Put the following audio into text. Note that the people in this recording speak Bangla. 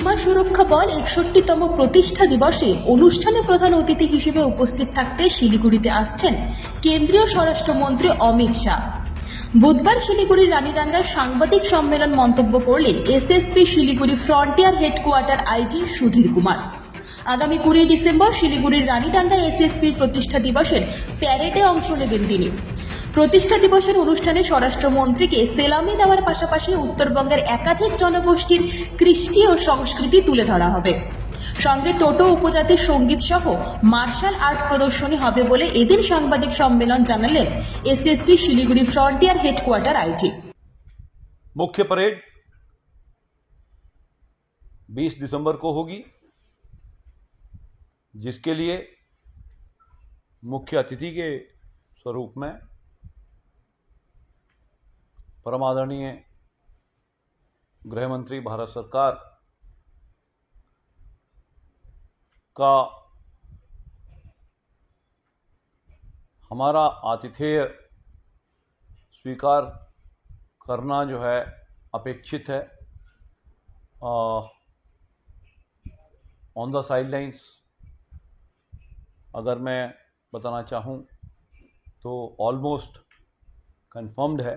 সীমা সুরক্ষা বল একষট্টিতম প্রতিষ্ঠা দিবসে অনুষ্ঠানে প্রধান অতিথি হিসেবে উপস্থিত থাকতে শিলিগুড়িতে আসছেন কেন্দ্রীয় স্বরাষ্ট্রমন্ত্রী অমিত শাহ। বুধবার শিলিগুড়ির রানীডাঙ্গায় সাংবাদিক সম্মেলন মন্তব্য করলেন SSP Siliguri frontier headquarter IG Sudhir Kumar. আগামী কুড়ি ডিসেম্বর শিলিগুড়ির রানীডাঙ্গা এসএসপির প্রতিষ্ঠা দিবসের প্যারেডে অংশ নেবেন তিনি। প্রতিষ্ঠা দিবসের অনুষ্ঠানে স্বরাষ্ট্রমন্ত্রীকে সেলামি দেওয়ার পাশাপাশি উত্তরবঙ্গের একাধিক জনগোষ্ঠীর কৃষ্টি ও সংস্কৃতি তুলে ধরা হবে সঙ্গে টোটো উপজাতির সঙ্গীত সহ মার্শাল আর্ট প্রদর্শনী হবে বলে এদিন সাংবাদিক সম্মেলন জানালেন SSP Siliguri frontier headquarter IG मुख्य परेड 20 दिसंबर को होगी जिसके लिए मुख्य अतिथि के स्वरूप में परम आदरणीय गृह मंत्री भारत सरकार का हमारा आतिथेय स्वीकार करना जो है अपेक्षित है। ऑन द साइडलाइंस अगर मैं बताना चाहूँ तो ऑलमोस्ट कंफर्म्ड है।